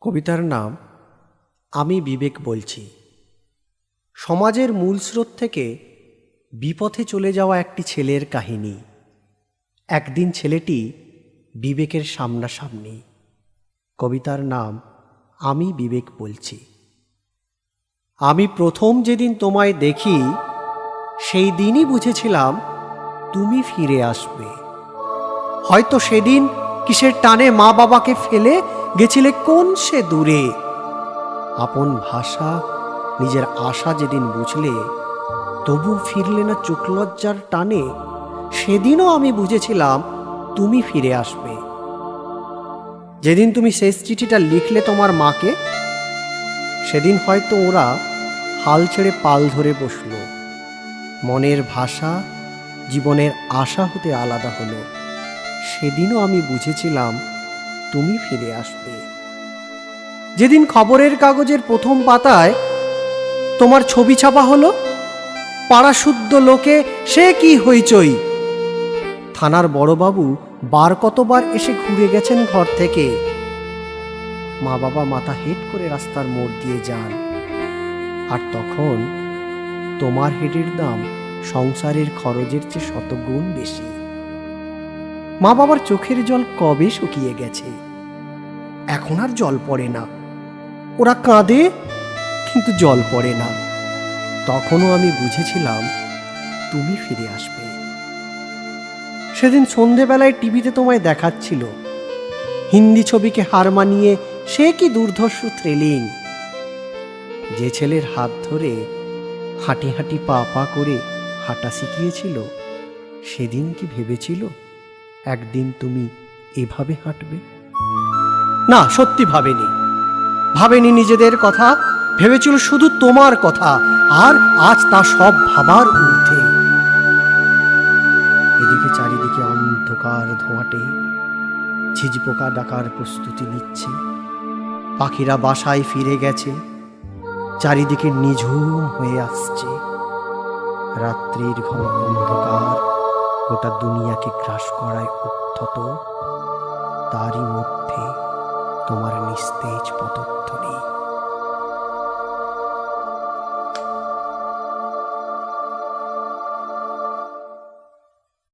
কবিতার নাম, আমি বিবেক বলছি। সমাজের মূল স্রোত থেকে বিপথে চলে যাওয়া একটি ছেলের কাহিনী। একদিন ছেলেটি বিবেকের সামনাসামনি। কবিতার নাম, আমি বিবেক বলছি। আমি প্রথম যেদিন তোমায় দেখি, সেই দিনই বুঝেছিলাম তুমি ফিরে আসবে। হয়তো সেদিন কিসের টানে মা বাবাকে ফেলে গেছিলে কোন সে দূরে? আপন ভাষা, নিজের আশা যেদিন বুঝলে, তবু ফিরলে না চোখ লজ্জার টানে। সেদিনও আমি বুঝেছিলাম তুমি ফিরে আসবে। যেদিন তুমি শেষ চিঠিটা লিখলে তোমার মাকে, সেদিন হয়তো ওরা হাল ছেড়ে পাল ধরে বসল। মনের ভাষা, জীবনের আশা হতে আলাদা হলো। সেদিনও আমি বুঝেছিলাম তুমি ফিরে আসবে। যেদিন খবরের কাগজের প্রথম পাতায় তোমার ছবি ছাপা হলো, পাড়াশুদ্ধ লোকে, সে কি হইচই? থানার বড়বাবু বার কতবার এসে ঘুরে গেছেন ঘর থেকে। মা বাবা মাথা হেট করে রাস্তার মোড় দিয়ে যান। আর তখন তোমার হেডের দাম সংসারের খরচের চেয়ে শতগুণ বেশি। মা বাবার চোখের জল কবে শুকিয়ে গেছে? এখন আর জল পড়ে না। ওরা কাঁদে, কিন্তু জল পড়ে না। তখনও আমি বুঝেছিলাম, তুমি ফিরে আসবে। সেদিন সন্ধেবেলায় টিভিতে তোমায় দেখাচ্ছিল। হিন্দি ছবিকে হার মানিয়ে সে কি দুর্ধর্ষ থ্রিলিং। যে ছেলের হাত ধরে হাঁটি হাঁটি পা পা করে হাঁটা শিখিয়েছিল, সেদিন কি ভেবেছিল? একদিন তুমি এভাবে হাঁটবে? না, সত্যি ভাবেনি। ভাবেনি নিজেদের কথা, ভেবেছিল শুধু তোমার কথা, আর আজ তা সব ভাবার ঊর্ধ্বে। এদিকে চারিদিকে অন্ধকার ধোঁয়াটে, ঝিঝপোকা ডাকার প্রস্তুতি নিচ্ছে। পাখিরা বাসায় ফিরে গেছে, চারিদিকে নিঝুম হয়ে আসছে। রাত্রির ঘন অন্ধকার। গোটা দুনিয়াকে গ্রাস করায় উত্থত তারই মধ্যে তোমার নিস্তেজ পদধ্বনি।